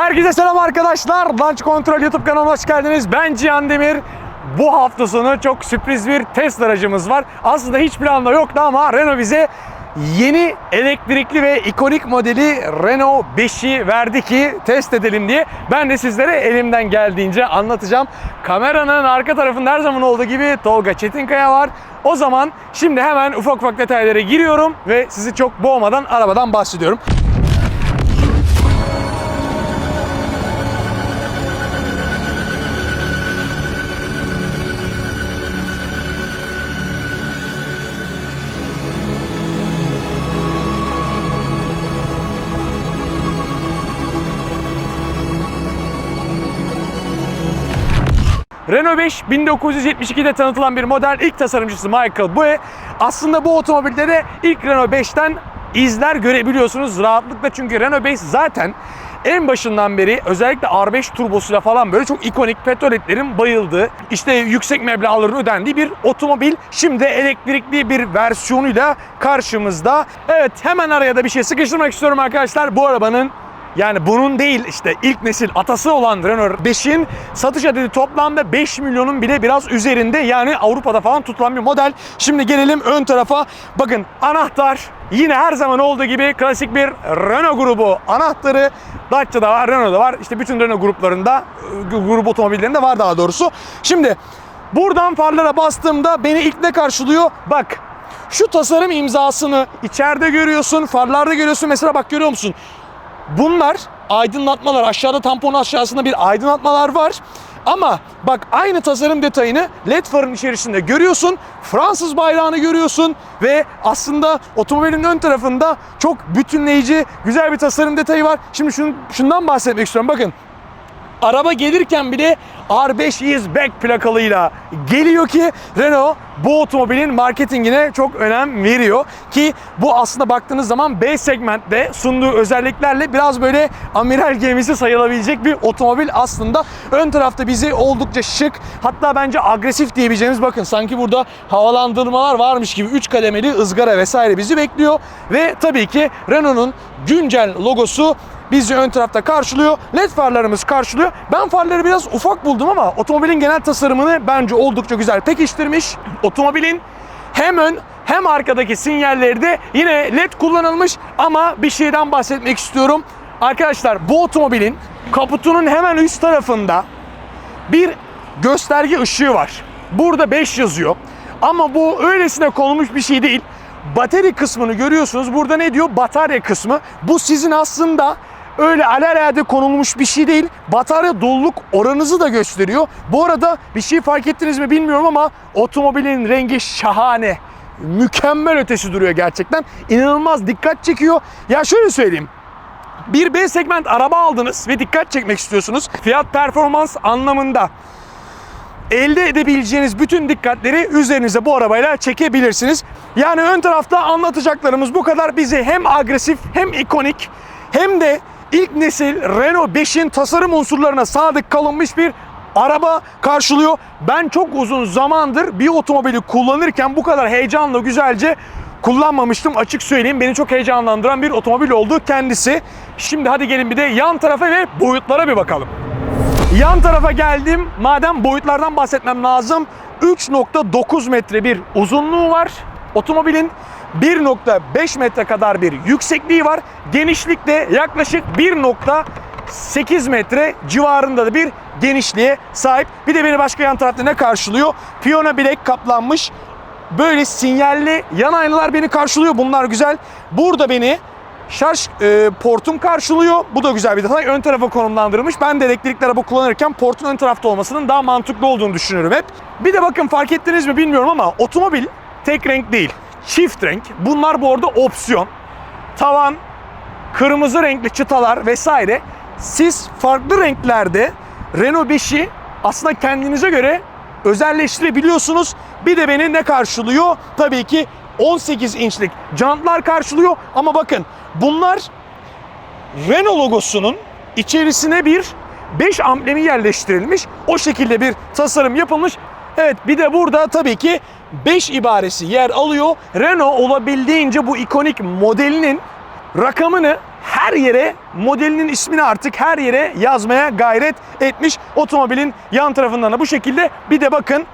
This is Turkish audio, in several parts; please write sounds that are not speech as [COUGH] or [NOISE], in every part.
Herkese selam arkadaşlar. Launch Control YouTube kanalına hoş geldiniz. Ben Cihan Demir. Bu hafta sonu çok sürpriz bir test aracımız var. Aslında hiç planda yoktu ama Renault bize yeni elektrikli ve ikonik modeli Renault 5'i verdi ki test edelim diye. Ben de sizlere elimden geldiğince anlatacağım. Kameranın arka tarafında her zaman olduğu gibi Tolga Çetinkaya var. O zaman şimdi hemen ufak ufak detaylara giriyorum ve sizi çok boğmadan arabadan bahsediyorum. Renault 5 1972'de tanıtılan bir model. İlk tasarımcısı Michael Buhe. Aslında bu otomobilde de ilk Renault 5'ten izler görebiliyorsunuz rahatlıkla. Çünkü Renault 5 zaten en başından beri özellikle R5 turbosuyla falan böyle çok ikonik petroletlerin bayıldığı, işte yüksek meblağların ödendiği bir otomobil. Şimdi elektrikli bir versiyonuyla karşımızda. Evet hemen araya da bir şey sıkıştırmak istiyorum arkadaşlar. Bu arabanın yani bunun değil işte ilk nesil atası olan Renault 5'in satış adedi toplamda 5 milyonun bile biraz üzerinde. Yani Avrupa'da falan tutulan bir model. Şimdi gelelim ön tarafa. Bakın anahtar yine her zaman olduğu gibi klasik bir Renault grubu anahtarı. Dacia'da var, Renault'da var. İşte bütün Renault gruplarında, e, grup otomobillerinde var daha doğrusu. Şimdi buradan farlara bastığımda beni ilk ne karşılıyor? Bak şu tasarım imzasını içeride görüyorsun, farlarda görüyorsun. Mesela bak görüyor musun? Bunlar aydınlatmalar. Aşağıda tampon aşağısında bir aydınlatmalar var. Ama bak aynı tasarım detayını led farın içerisinde görüyorsun. Fransız bayrağını görüyorsun ve aslında otomobilin ön tarafında çok bütünleyici güzel bir tasarım detayı var. Şimdi şun, şundan bahsetmek istiyorum. Bakın araba gelirken bile R5 is back plakalıyla geliyor ki Renault bu otomobilin marketingine çok önem veriyor ki bu aslında baktığınız zaman B segmentte sunduğu özelliklerle biraz böyle amiral gemisi sayılabilecek bir otomobil aslında. Ön tarafta bizi oldukça şık hatta bence agresif diyebileceğimiz bakın sanki burada havalandırmalar varmış gibi 3 kademeli ızgara vesaire bizi bekliyor ve tabii ki Renault'un güncel logosu bizi ön tarafta karşılıyor. LED farlarımız karşılıyor. Ben farları biraz ufak buldum ama otomobilin genel tasarımını bence oldukça güzel pekiştirmiş. Otomobilin hem ön hem arkadaki sinyalleri de yine LED kullanılmış ama bir şeyden bahsetmek istiyorum. Arkadaşlar bu otomobilin kaputunun hemen üst tarafında bir gösterge ışığı var. Burada 5 yazıyor. Ama bu öylesine konulmuş bir şey değil. Batarya kısmını görüyorsunuz. Burada ne diyor? Batarya kısmı. Bu sizin aslında öyle alelade konulmuş bir şey değil. Batarya doluluk oranınızı da gösteriyor. Bu arada bir şey fark ettiniz mi bilmiyorum ama otomobilin rengi şahane. Mükemmel ötesi duruyor gerçekten. İnanılmaz dikkat çekiyor. Ya şöyle söyleyeyim. Bir B segment araba aldınız ve dikkat çekmek istiyorsunuz. Fiyat performans anlamında elde edebileceğiniz bütün dikkatleri üzerinize bu arabayla çekebilirsiniz. Yani ön tarafta anlatacaklarımız bu kadar. Bizi hem agresif hem ikonik hem de ilk nesil Renault 5'in tasarım unsurlarına sadık kalınmış bir araba karşılıyor. Ben çok uzun zamandır bir otomobili kullanırken bu kadar heyecanla güzelce kullanmamıştım. Açık söyleyeyim beni çok heyecanlandıran bir otomobil oldu kendisi. Şimdi hadi gelin bir de yan tarafa ve boyutlara bir bakalım. Yan tarafa geldim. Madem boyutlardan bahsetmem lazım. 3.9 metre bir uzunluğu var. Otomobilin 1.5 metre kadar bir yüksekliği var. Genişlik de yaklaşık 1.8 metre civarında da bir genişliğe sahip. Bir de beni başka yan tarafta ne karşılıyor? Piyano bilek kaplanmış böyle sinyalli yan aynalar beni karşılıyor. Bunlar güzel. Burada beni şarj e, portum karşılıyor. Bu da güzel bir detay. Ön tarafa konumlandırılmış. Ben de elektrikli araba kullanırken portun ön tarafta olmasının daha mantıklı olduğunu düşünüyorum hep. Bir de bakın fark ettiniz mi bilmiyorum ama otomobil tek renk değil. Çift renk. Bunlar bu arada opsiyon. Tavan, kırmızı renkli çıtalar vesaire. Siz farklı renklerde Renault 5'i aslında kendinize göre özelleştirebiliyorsunuz. Bir de beni ne karşılıyor? Tabii ki 18 inçlik jantlar karşılıyor ama bakın bunlar Renault logosunun içerisine bir 5 amblemi yerleştirilmiş. O şekilde bir tasarım yapılmış. Evet bir de burada tabii ki 5 ibaresi yer alıyor. Renault olabildiğince bu ikonik modelinin rakamını her yere modelinin ismini artık her yere yazmaya gayret etmiş. Otomobilin yan tarafından da bu şekilde. Bir de bakın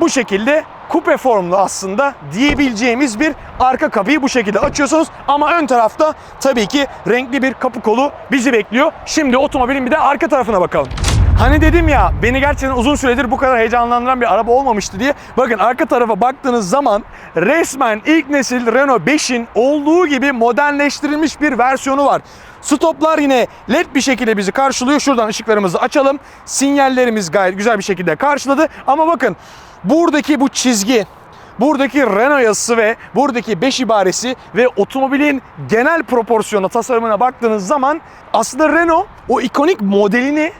bu şekilde kupe formlu aslında diyebileceğimiz bir arka kapıyı bu şekilde açıyorsunuz. Ama ön tarafta tabii ki renkli bir kapı kolu bizi bekliyor. Şimdi otomobilin bir de arka tarafına bakalım. Hani dedim ya beni gerçekten uzun süredir bu kadar heyecanlandıran bir araba olmamıştı diye. Bakın arka tarafa baktığınız zaman resmen ilk nesil Renault 5'in olduğu gibi modernleştirilmiş bir versiyonu var. Stoplar yine led bir şekilde bizi karşılıyor. Şuradan ışıklarımızı açalım. Sinyallerimiz gayet güzel bir şekilde karşıladı. Ama bakın buradaki bu çizgi buradaki Renault yazısı ve buradaki 5 ibaresi ve otomobilin genel proporsiyonu tasarımına baktığınız zaman aslında Renault o ikonik modelini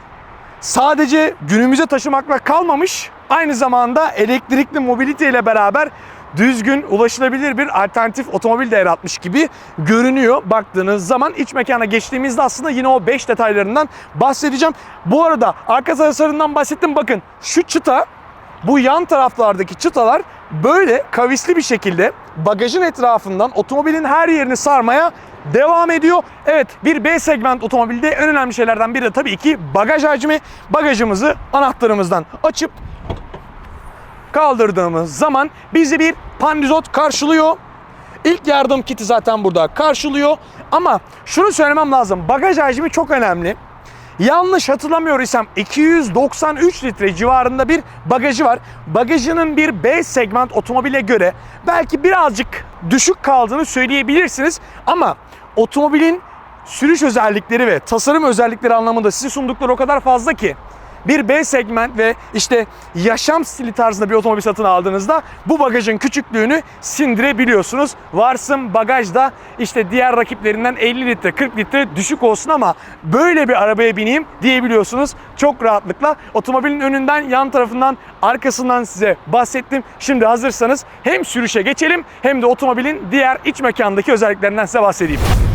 sadece günümüze taşımakla kalmamış aynı zamanda elektrikli mobilite ile beraber düzgün ulaşılabilir bir alternatif otomobil de yaratmış gibi görünüyor baktığınız zaman iç mekana geçtiğimizde aslında yine o 5 detaylarından bahsedeceğim. Bu arada arka tasarımından bahsettim bakın şu çıta bu yan taraflardaki çıtalar böyle kavisli bir şekilde bagajın etrafından otomobilin her yerini sarmaya devam ediyor. Evet bir B segment otomobilde en önemli şeylerden biri de tabii ki bagaj hacmi. Bagajımızı anahtarımızdan açıp kaldırdığımız zaman bizi bir pandizot karşılıyor. İlk yardım kiti zaten burada karşılıyor. Ama şunu söylemem lazım. Bagaj hacmi çok önemli. Yanlış hatırlamıyor isem 293 litre civarında bir bagajı var. Bagajının bir B segment otomobile göre belki birazcık düşük kaldığını söyleyebilirsiniz. Ama otomobilin sürüş özellikleri ve tasarım özellikleri anlamında size sundukları o kadar fazla ki bir B segment ve işte yaşam stili tarzında bir otomobil satın aldığınızda bu bagajın küçüklüğünü sindirebiliyorsunuz. Varsın bagajda işte diğer rakiplerinden 50 litre 40 litre düşük olsun ama böyle bir arabaya bineyim diyebiliyorsunuz çok rahatlıkla. Otomobilin önünden, yan tarafından, arkasından size bahsettim. Şimdi hazırsanız hem sürüşe geçelim hem de otomobilin diğer iç mekandaki özelliklerinden size bahsedeyim.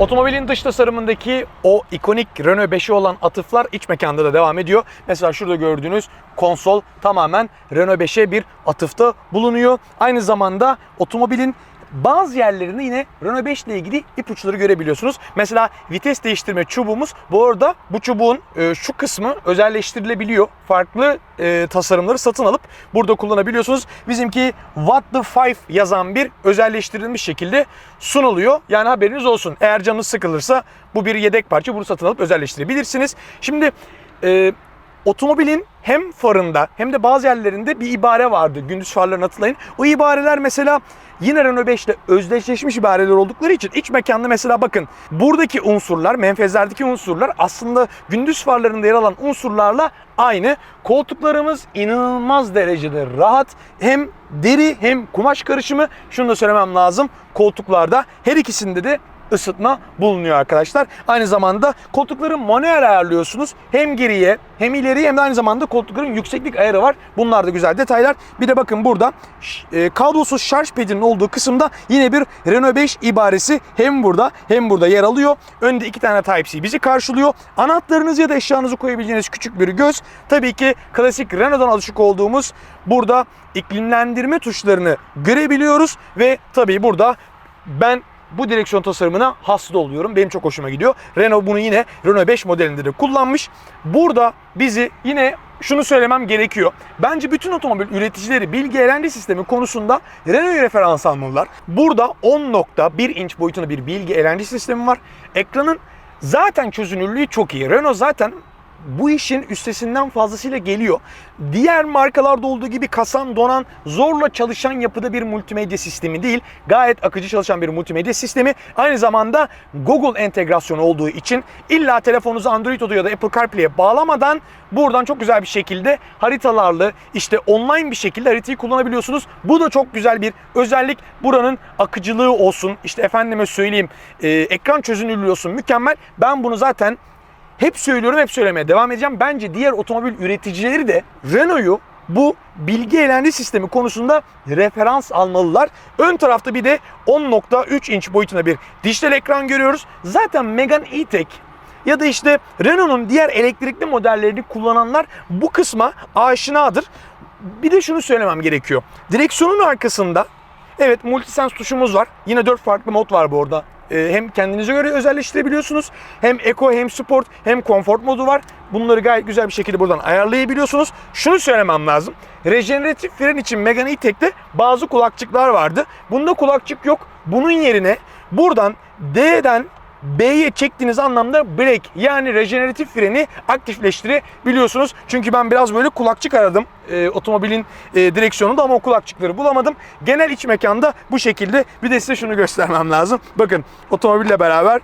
Otomobilin dış tasarımındaki o ikonik Renault 5'i olan atıflar iç mekanda da devam ediyor. Mesela şurada gördüğünüz konsol tamamen Renault 5'e bir atıfta bulunuyor. Aynı zamanda otomobilin bazı yerlerinde yine Renault 5 ile ilgili ipuçları görebiliyorsunuz. Mesela vites değiştirme çubuğumuz bu arada bu çubuğun e, şu kısmı özelleştirilebiliyor. Farklı e, tasarımları satın alıp burada kullanabiliyorsunuz. Bizimki What the Five yazan bir özelleştirilmiş şekilde sunuluyor. Yani haberiniz olsun. Eğer canınız sıkılırsa bu bir yedek parça bunu satın alıp özelleştirebilirsiniz. Şimdi e, otomobilin hem farında hem de bazı yerlerinde bir ibare vardı. Gündüz farlarını hatırlayın. O ibareler mesela yine Renault 5 ile özdeşleşmiş ibareler oldukları için iç mekanda mesela bakın buradaki unsurlar, menfezlerdeki unsurlar aslında gündüz farlarında yer alan unsurlarla aynı. Koltuklarımız inanılmaz derecede rahat. Hem deri hem kumaş karışımı. Şunu da söylemem lazım. Koltuklarda her ikisinde de ısıtma bulunuyor arkadaşlar. Aynı zamanda koltukları manuel ayarlıyorsunuz. Hem geriye hem ileriye hem de aynı zamanda koltukların yükseklik ayarı var. Bunlar da güzel detaylar. Bir de bakın burada e, kablosuz şarj pedinin olduğu kısımda yine bir Renault 5 ibaresi hem burada hem burada yer alıyor. Önde iki tane Type-C bizi karşılıyor. Anahtarınızı ya da eşyanızı koyabileceğiniz küçük bir göz. Tabii ki klasik Renault'dan alışık olduğumuz burada iklimlendirme tuşlarını görebiliyoruz ve tabii burada ben bu direksiyon tasarımına hasta oluyorum. Benim çok hoşuma gidiyor. Renault bunu yine Renault 5 modelinde de kullanmış. Burada bizi yine şunu söylemem gerekiyor. Bence bütün otomobil üreticileri bilgi eğlence sistemi konusunda Renault'u referans almalılar. Burada 10.1 inç boyutunda bir bilgi eğlence sistemi var. Ekranın zaten çözünürlüğü çok iyi. Renault zaten bu işin üstesinden fazlasıyla geliyor. Diğer markalarda olduğu gibi kasan donan zorla çalışan yapıda bir multimedya sistemi değil. Gayet akıcı çalışan bir multimedya sistemi. Aynı zamanda Google entegrasyonu olduğu için illa telefonunuzu Android Auto ya da Apple CarPlay'e bağlamadan buradan çok güzel bir şekilde haritalarla işte online bir şekilde haritayı kullanabiliyorsunuz. Bu da çok güzel bir özellik. Buranın akıcılığı olsun işte efendime söyleyeyim e, ekran çözünürlüğü olsun mükemmel. Ben bunu zaten hep söylüyorum hep söylemeye devam edeceğim. Bence diğer otomobil üreticileri de Renault'u bu bilgi eğlence sistemi konusunda referans almalılar. Ön tarafta bir de 10.3 inç boyutunda bir dijital ekran görüyoruz. Zaten Megane E-Tech ya da işte Renault'un diğer elektrikli modellerini kullananlar bu kısma aşinadır. Bir de şunu söylemem gerekiyor. Direksiyonun arkasında evet multisense tuşumuz var. Yine 4 farklı mod var bu arada. Ee, hem kendinize göre özelleştirebiliyorsunuz. Hem Eco hem Sport hem Comfort modu var. Bunları gayet güzel bir şekilde buradan ayarlayabiliyorsunuz. Şunu söylemem lazım. Rejeneratif fren için Megane E-Tech'te bazı kulakçıklar vardı. Bunda kulakçık yok. Bunun yerine buradan D'den B'ye çektiğiniz anlamda brake yani rejeneratif freni aktifleştirebiliyorsunuz. Çünkü ben biraz böyle kulakçık aradım e, otomobilin e, direksiyonunda ama o kulakçıkları bulamadım. Genel iç mekanda bu şekilde. Bir de size şunu göstermem lazım. Bakın otomobille beraber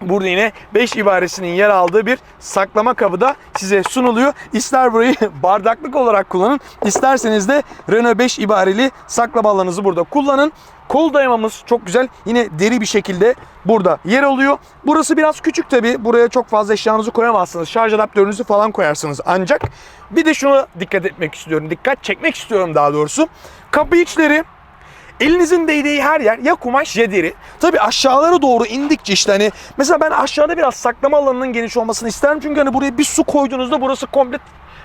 Burada yine 5 ibaresinin yer aldığı bir saklama kabı da size sunuluyor. İster burayı [LAUGHS] bardaklık olarak kullanın, isterseniz de Renault 5 ibareli saklama alanınızı burada kullanın. Kol dayamamız çok güzel. Yine deri bir şekilde burada yer alıyor. Burası biraz küçük tabi. Buraya çok fazla eşyanızı koyamazsınız. Şarj adaptörünüzü falan koyarsınız ancak. Bir de şuna dikkat etmek istiyorum. Dikkat çekmek istiyorum daha doğrusu. Kapı içleri Elinizin değdiği her yer ya kumaş ya deri. Tabi aşağılara doğru indikçe işte hani mesela ben aşağıda biraz saklama alanının geniş olmasını isterim. Çünkü hani buraya bir su koyduğunuzda burası komple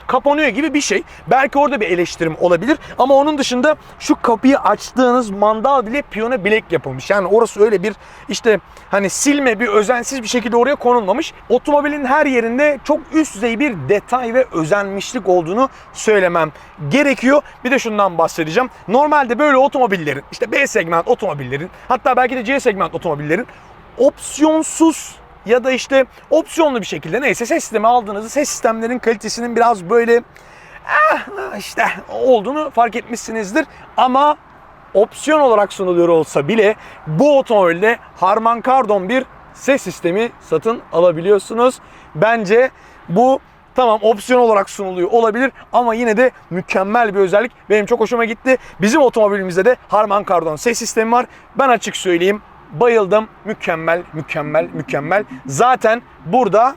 kapanıyor gibi bir şey. Belki orada bir eleştirim olabilir ama onun dışında şu kapıyı açtığınız mandal bile piyano bilek yapılmış. Yani orası öyle bir işte hani silme bir özensiz bir şekilde oraya konulmamış. Otomobilin her yerinde çok üst düzey bir detay ve özenmişlik olduğunu söylemem gerekiyor. Bir de şundan bahsedeceğim. Normalde böyle otomobillerin işte B segment otomobillerin hatta belki de C segment otomobillerin opsiyonsuz ya da işte opsiyonlu bir şekilde neyse ses sistemi aldığınızda ses sistemlerin kalitesinin biraz böyle eh, işte olduğunu fark etmişsinizdir. Ama opsiyon olarak sunuluyor olsa bile bu otomobilde Harman Kardon bir ses sistemi satın alabiliyorsunuz. Bence bu Tamam opsiyon olarak sunuluyor olabilir ama yine de mükemmel bir özellik. Benim çok hoşuma gitti. Bizim otomobilimizde de Harman Kardon ses sistemi var. Ben açık söyleyeyim bayıldım. Mükemmel, mükemmel, mükemmel. Zaten burada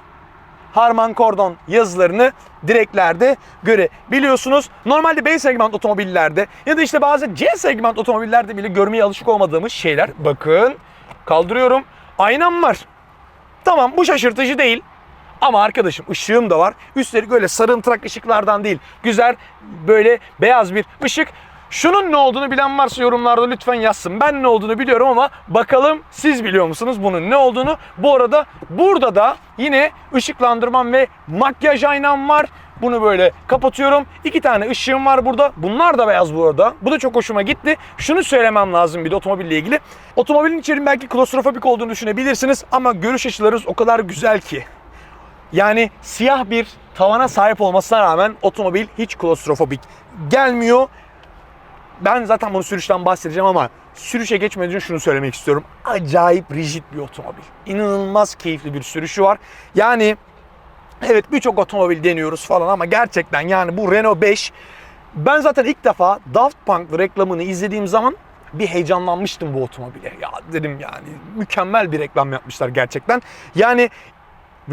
Harman Kardon yazılarını direklerde görebiliyorsunuz. Normalde B segment otomobillerde ya da işte bazı C segment otomobillerde bile görmeye alışık olmadığımız şeyler. Bakın kaldırıyorum. Aynam var. Tamam bu şaşırtıcı değil. Ama arkadaşım ışığım da var. Üstelik öyle sarımtırak ışıklardan değil. Güzel böyle beyaz bir ışık. Şunun ne olduğunu bilen varsa yorumlarda lütfen yazsın. Ben ne olduğunu biliyorum ama bakalım siz biliyor musunuz bunun ne olduğunu? Bu arada burada da yine ışıklandırmam ve makyaj aynam var. Bunu böyle kapatıyorum. İki tane ışığım var burada. Bunlar da beyaz bu arada. Bu da çok hoşuma gitti. Şunu söylemem lazım bir de otomobille ilgili. Otomobilin içerinin belki klostrofobik olduğunu düşünebilirsiniz ama görüş açılarınız o kadar güzel ki. Yani siyah bir tavana sahip olmasına rağmen otomobil hiç klostrofobik gelmiyor. Ben zaten bunu sürüşten bahsedeceğim ama sürüşe geçmeden önce şunu söylemek istiyorum. Acayip rigid bir otomobil. İnanılmaz keyifli bir sürüşü var. Yani evet birçok otomobil deniyoruz falan ama gerçekten yani bu Renault 5 ben zaten ilk defa Daft Punk reklamını izlediğim zaman bir heyecanlanmıştım bu otomobile. Ya dedim yani mükemmel bir reklam yapmışlar gerçekten. Yani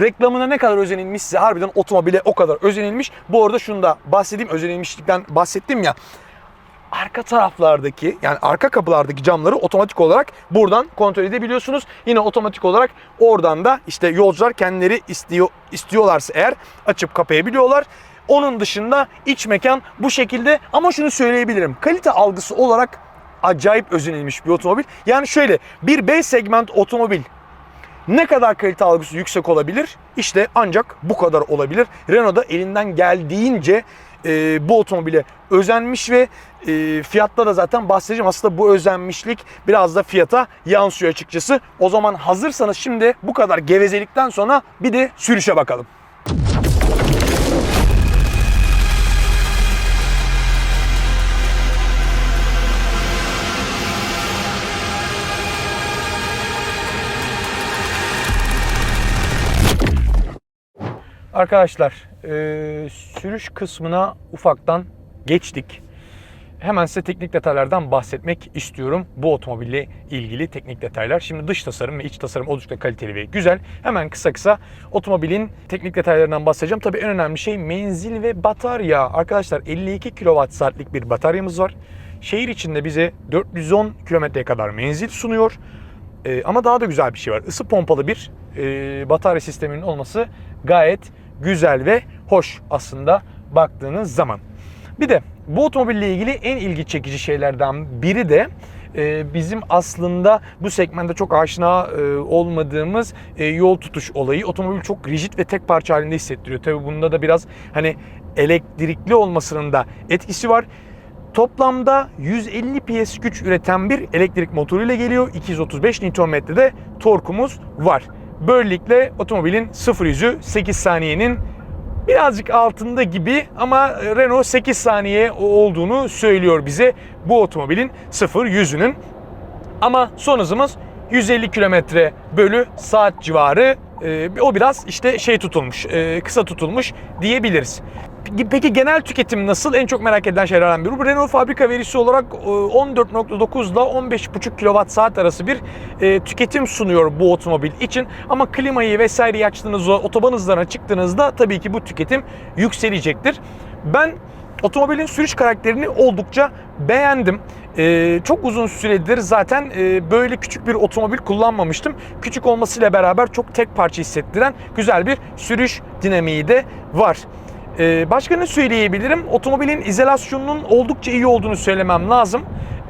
reklamına ne kadar özenilmişse harbiden otomobile o kadar özenilmiş. Bu arada şunu da bahsedeyim özenilmişlikten bahsettim ya arka taraflardaki yani arka kapılardaki camları otomatik olarak buradan kontrol edebiliyorsunuz. Yine otomatik olarak oradan da işte yolcular kendileri istiyor istiyorlarsa eğer açıp kapayabiliyorlar. Onun dışında iç mekan bu şekilde ama şunu söyleyebilirim. Kalite algısı olarak acayip özenilmiş bir otomobil. Yani şöyle bir B segment otomobil ne kadar kalite algısı yüksek olabilir? İşte ancak bu kadar olabilir. Renault da elinden geldiğince e, bu otomobile özenmiş ve e, fiyatta da zaten bahsedeceğim. Aslında bu özenmişlik biraz da fiyata yansıyor açıkçası. O zaman hazırsanız şimdi bu kadar gevezelikten sonra bir de sürüşe bakalım. Arkadaşlar e, sürüş kısmına ufaktan geçtik. hemen size teknik detaylardan bahsetmek istiyorum. Bu otomobille ilgili teknik detaylar. Şimdi dış tasarım ve iç tasarım oldukça kaliteli ve güzel. Hemen kısa kısa otomobilin teknik detaylarından bahsedeceğim. Tabii en önemli şey menzil ve batarya. Arkadaşlar 52 kWh'lik bir bataryamız var. Şehir içinde bize 410 kilometreye kadar menzil sunuyor. Ee, ama daha da güzel bir şey var. Isı pompalı bir e, batarya sisteminin olması gayet güzel ve hoş aslında baktığınız zaman. Bir de bu otomobille ilgili en ilgi çekici şeylerden biri de e, bizim aslında bu segmentte çok aşina e, olmadığımız e, yol tutuş olayı. Otomobil çok rigid ve tek parça halinde hissettiriyor. Tabii bunda da biraz hani elektrikli olmasının da etkisi var. Toplamda 150 PS güç üreten bir elektrik motoruyla geliyor. 235 Nm'de torkumuz var. Böylelikle otomobilin 0 yüzü 8 saniyenin birazcık altında gibi ama Renault 8 saniye olduğunu söylüyor bize bu otomobilin 0 yüzünün. Ama son hızımız 150 kilometre bölü saat civarı. Ee, o biraz işte şey tutulmuş, e, kısa tutulmuş diyebiliriz. Peki- genel tüketim nasıl? En çok merak edilen şeylerden biri. Bu Renault fabrika verisi olarak e, 14.9 ile 15.5 kWh arası bir e, tüketim sunuyor bu otomobil için. Ama klimayı vesaireyi açtığınızda, otoban hızlarına çıktığınızda tabii ki bu tüketim yükselecektir. Ben Otomobilin sürüş karakterini oldukça beğendim. Ee, çok uzun süredir zaten e, böyle küçük bir otomobil kullanmamıştım. Küçük olmasıyla beraber çok tek parça hissettiren güzel bir sürüş dinamiği de var. Ee, başka ne söyleyebilirim? Otomobilin izolasyonunun oldukça iyi olduğunu söylemem lazım.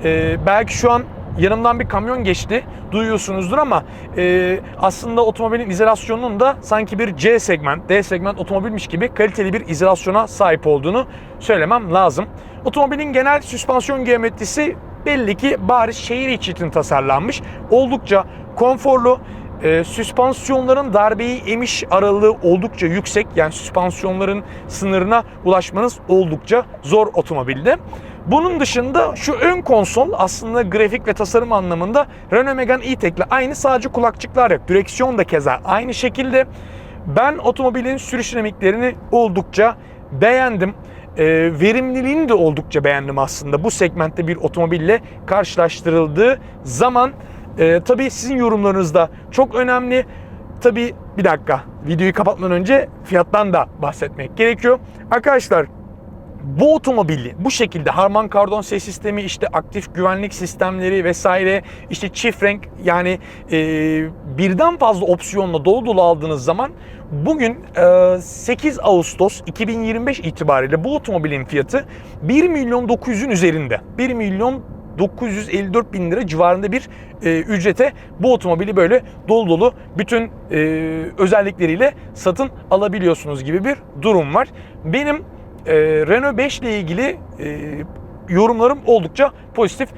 Ee, belki şu an yanımdan bir kamyon geçti. Duyuyorsunuzdur ama e, aslında otomobilin izolasyonunun da sanki bir C segment, D segment otomobilmiş gibi kaliteli bir izolasyona sahip olduğunu söylemem lazım. Otomobilin genel süspansiyon geometrisi belli ki bariz şehir içi için tasarlanmış. Oldukça konforlu. E, süspansiyonların darbeyi emiş aralığı oldukça yüksek. Yani süspansiyonların sınırına ulaşmanız oldukça zor otomobilde. Bunun dışında şu ön konsol aslında grafik ve tasarım anlamında Renault Megane E-Tech ile aynı sadece kulakçıklar yok. Direksiyon da keza aynı şekilde. Ben otomobilin sürüş dinamiklerini oldukça beğendim. Ee, verimliliğini de oldukça beğendim aslında bu segmentte bir otomobille karşılaştırıldığı zaman. Ee, tabii sizin yorumlarınız da çok önemli. Tabii bir dakika videoyu kapatmadan önce fiyattan da bahsetmek gerekiyor. Arkadaşlar bu otomobili bu şekilde Harman Kardon ses sistemi işte aktif güvenlik sistemleri vesaire işte çift renk yani e, birden fazla opsiyonla dolu dolu aldığınız zaman bugün e, 8 Ağustos 2025 itibariyle bu otomobilin fiyatı 1 milyon 900'ün üzerinde. 1 milyon 954 bin lira civarında bir e, ücrete bu otomobili böyle dolu dolu bütün e, özellikleriyle satın alabiliyorsunuz gibi bir durum var. Benim e, Renault 5 ile ilgili e, yorumlarım oldukça pozitif.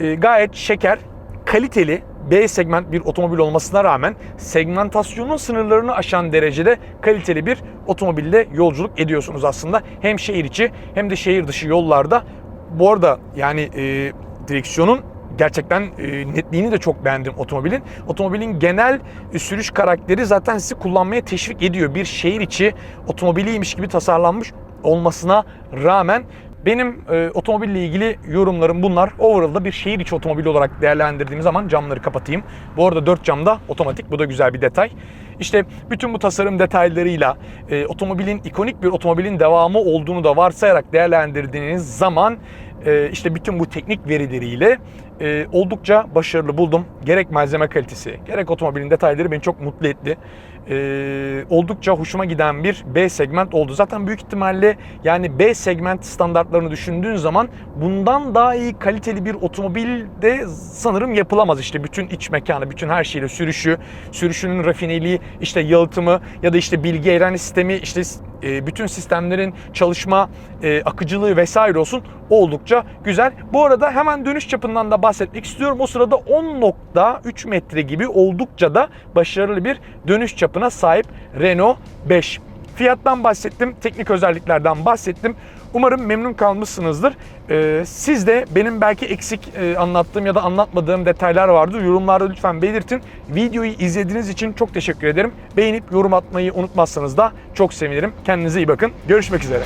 E, gayet şeker, kaliteli B segment bir otomobil olmasına rağmen segmentasyonun sınırlarını aşan derecede kaliteli bir otomobille yolculuk ediyorsunuz aslında. Hem şehir içi hem de şehir dışı yollarda. Bu arada yani e, direksiyonun gerçekten e, netliğini de çok beğendim otomobilin. Otomobilin genel e, sürüş karakteri zaten sizi kullanmaya teşvik ediyor. Bir şehir içi otomobiliymiş gibi tasarlanmış olmasına rağmen benim e, otomobille ilgili yorumlarım bunlar. Overall'da bir şehir içi otomobil olarak değerlendirdiğim zaman camları kapatayım. Bu arada 4 camda otomatik. Bu da güzel bir detay. İşte bütün bu tasarım detaylarıyla e, otomobilin ikonik bir otomobilin devamı olduğunu da varsayarak değerlendirdiğiniz zaman e, işte bütün bu teknik verileriyle e, oldukça başarılı buldum. Gerek malzeme kalitesi, gerek otomobilin detayları beni çok mutlu etti. E, oldukça hoşuma giden bir B segment oldu. Zaten büyük ihtimalle yani B segment standartlarını düşündüğün zaman bundan daha iyi kaliteli bir otomobil de sanırım yapılamaz. İşte bütün iç mekanı, bütün her şeyle sürüşü, sürüşünün rafineliği, işte yalıtımı ya da işte bilgi eğren sistemi, işte e, bütün sistemlerin çalışma e, akıcılığı vesaire olsun oldukça güzel. Bu arada hemen dönüş çapından da bahsetmek istiyorum. O sırada 10.3 metre gibi oldukça da başarılı bir dönüş çapına sahip Renault 5. Fiyattan bahsettim, teknik özelliklerden bahsettim. Umarım memnun kalmışsınızdır. Ee, siz de benim belki eksik e, anlattığım ya da anlatmadığım detaylar vardır. Yorumlarda lütfen belirtin. Videoyu izlediğiniz için çok teşekkür ederim. Beğenip yorum atmayı unutmazsanız da çok sevinirim. Kendinize iyi bakın. Görüşmek üzere.